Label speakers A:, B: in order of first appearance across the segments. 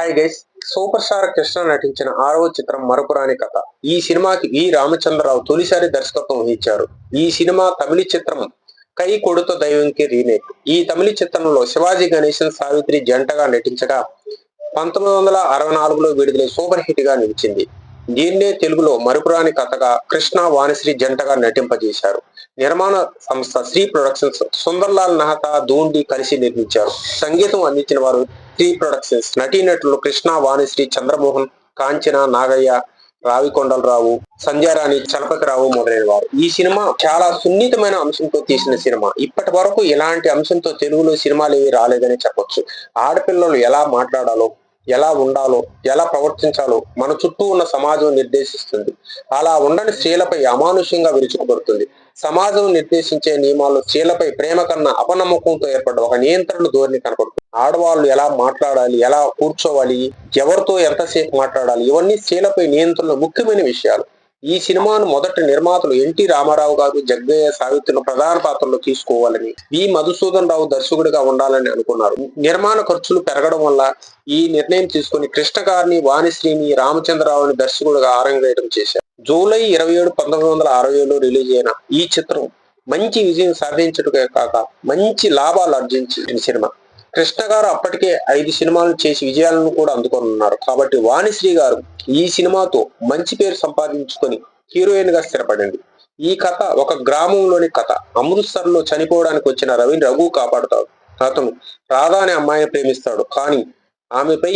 A: Hi guys. Super star Krishna నటించిన ఆరవ చిత్రం మరపురాని కథ. ఈ సినిమాకి వి రామచంద్రరావు తొలిసారి దర్శకత్వం వహించారు. ఈ సినిమా తమిళ చిత్రం కై కొడుత దైవంకి రీమేక్. ఈ తమిళ చిత్రంలో శివాజీ గణేశన్ సావిత్రి జంటగా నటించగా పంతొమ్మిది వందల అరవై నాలుగులో విడుదల సూపర్ హిట్గా నిలిచింది. దీన్నే తెలుగులో మరపురాని కథగా కృష్ణ వాణిశ్రీ జంటగా నటింపజేశారు. నిర్మాణ సంస్థ శ్రీ ప్రొడక్షన్స్ సుందర్లాల్ నహతా దూండి కలిసి నిర్మించారు. సంగీతం అందించిన వారు శ్రీ ప్రొడక్షన్స్. నటీనటులు కృష్ణ వాణిశ్రీ చంద్రమోహన్ కాంచన నాగయ్య రావికొండలరావు సంధ్యారాణి చలపతిరావు మొదలైన వారు ఈ సినిమా చాలా సున్నితమైన అంశంతో తీసిన సినిమా. ఇప్పటి వరకు ఇలాంటి అంశంతో తెలుగులో సినిమాలు ఏవి రాలేదని చెప్పొచ్చు. ఆడపిల్లలు ఎలా మాట్లాడాలో ఎలా ఉండాలో ఎలా ప్రవర్తించాలో మన చుట్టూ ఉన్న సమాజం నిర్దేశిస్తుంది. అలా ఉండని స్త్రీలపై అమానుష్యంగా విరుచుకుపడుతుంది. సమాజం నిర్దేశించే నియమాలు స్త్రీలపై ప్రేమ కన్నా అపనమ్మకంతో ఏర్పడ్డ ఒక నియంత్రణ ధోరణి కనపడుతుంది. ఆడవాళ్ళు ఎలా మాట్లాడాలి ఎలా కూర్చోవాలి ఎవరితో ఎంతసేపు మాట్లాడాలి ఇవన్నీ స్త్రీలపై నియంత్రణ ముఖ్యమైన విషయాలు. ఈ సినిమాను మొదటి నిర్మాతలు ఎన్టీ రామారావు గారు జగ్గయ్య సావిత్రిని ప్రధాన పాత్రలో తీసుకోవాలని వి. మధుసూదన్ రావు దర్శకుడిగా ఉండాలని అనుకున్నారు. నిర్మాణ ఖర్చులు పెరగడం వల్ల ఈ నిర్ణయం తీసుకుని కృష్ణ గారిని వాణిశ్రీని రామచంద్రరావుని దర్శకుడిగా ఆరంగేయడం చేశారు. జూలై ఇరవై ఏడు పంతొమ్మిది వందల అరవై ఏడులో రిలీజ్ అయిన ఈ చిత్రం మంచి విజయం సాధించడమే కాక మంచి లాభాలు ఆర్జించిన సినిమా. కృష్ణ గారు అప్పటికే ఐదు సినిమాలు చేసి విజయాలను కూడా అందుకొనున్నారు. కాబట్టి వాణిశ్రీ గారు ఈ సినిమాతో మంచి పేరు సంపాదించుకొని హీరోయిన్గా స్థిరపడింది. ఈ కథ ఒక గ్రామంలోని కథ. అమృత్సర్లో చనిపోవడానికి వచ్చిన రవిని రఘు కాపాడుతాడు. అతను రాధా అనే అమ్మాయిని ప్రేమిస్తాడు. కానీ ఆమెపై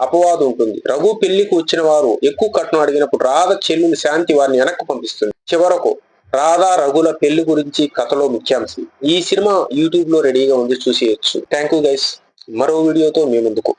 A: అపవాదు ఉంటుంది. రఘు పెళ్ళికి వచ్చిన వారు ఎక్కువ కట్నం అడిగినప్పుడు రాధ చెల్లుని శాంతి వారిని వెనక్కి పంపిస్తుంది. చివరకు రాధా రఘుల పెళ్ళి గురించి కథలో ముఖ్యాంశం. ఈ సినిమా యూట్యూబ్లో రెడీగా ఉంది చూసేయచ్చు. థ్యాంక్ యూ గైస్ మరో వీడియోతో మీ ముందుకు.